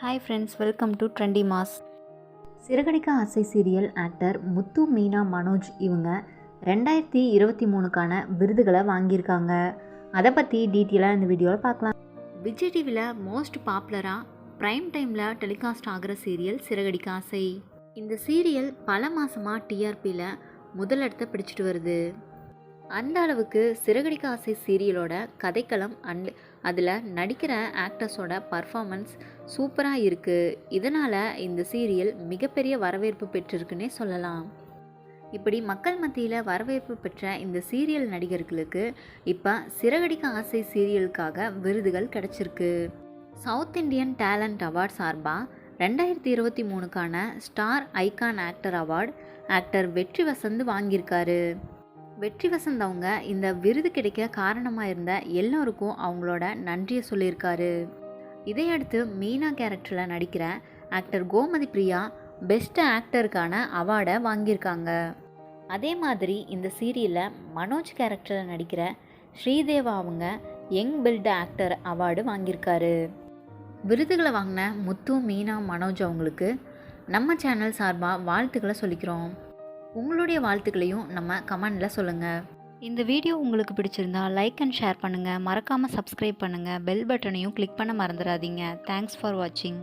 Hi friends welcome to trendy mass Siragadikka Aasai serial actor Muthu Meena Manoj இவங்க ரெண்டாயிரத்தி இருபத்தி மூணுக்கான விருதுகளை வாங்கியிருக்காங்க. அதை பற்றி டீட்டெயிலாக இந்த வீடியோவில் பார்க்கலாம். விஜய் டிவியில் மோஸ்ட் பாப்புலராக ப்ரைம் டைமில் டெலிகாஸ்ட் ஆகிற சீரியல் சிறகடிக்க ஆசை. இந்த சீரியல் பல மாதமாக டிஆர்பியில் முதலிடத்தை பிடிச்சிட்டு வருது. அந்த அளவுக்கு சிறகடிக்க ஆசை சீரியலோட கதைக்களம் அண்ட் அதில் நடிக்கிற ஆக்டர்ஸோட பர்ஃபார்மன்ஸ் சூப்பராக இருக்குது இதனால் இந்த சீரியல் மிகப்பெரிய வரவேற்பு பெற்றிருக்குன்னே சொல்லலாம். இப்படி மக்கள் மத்தியில் வரவேற்பு பெற்ற இந்த சீரியல் நடிகர்களுக்கு இப்போ சிறகடிக்க ஆசை சீரியலுக்காக விருதுகள் கிடைச்சிருக்கு. சவுத் இந்தியன் டேலண்ட் அவார்ட் சார்பாக ரெண்டாயிரத்தி இருபத்தி மூணுக்கான star icon actor award actor Vetri Vasanth வாங்கியிருக்காரு. வெற்றி வசந்த் அவங்க இந்த விருது கிடைக்க காரணமாக இருந்த எல்லோருக்கும் அவங்களோட நன்றியை சொல்லியிருக்காரு. இதையடுத்து மீனா கேரக்டரில் நடிக்கிற ஆக்டர் கோமதி பிரியா பெஸ்ட் ஆக்டருக்கான அவார்டை வாங்கியிருக்காங்க. அதே மாதிரி இந்த சீரியலில் மனோஜ் கேரக்டரில் நடிக்கிற ஸ்ரீதேவா அவங்க யங் பில்ட் ஆக்டர் அவார்டு வாங்கியிருக்காரு. விருதுகளை வாங்கின முத்து மீனா மனோஜ் அவங்களுக்கு நம்ம சேனல் சார்பாக வாழ்த்துக்களை சொல்லிக்கிறோம். உங்களுடைய வாழ்த்துக்களையும் நம்ம கமெண்டில் சொல்லுங்கள் இந்த வீடியோ உங்களுக்கு பிடிச்சிருந்தா லைக் அண்ட் ஷேர் பண்ணுங்கள் மறக்காமல் சப்ஸ்கிரைப் பண்ணுங்கள் பெல் பட்டனையும் கிளிக் பண்ண மறந்துடாதீங்க. தேங்க்ஸ் ஃபார் வாட்சிங்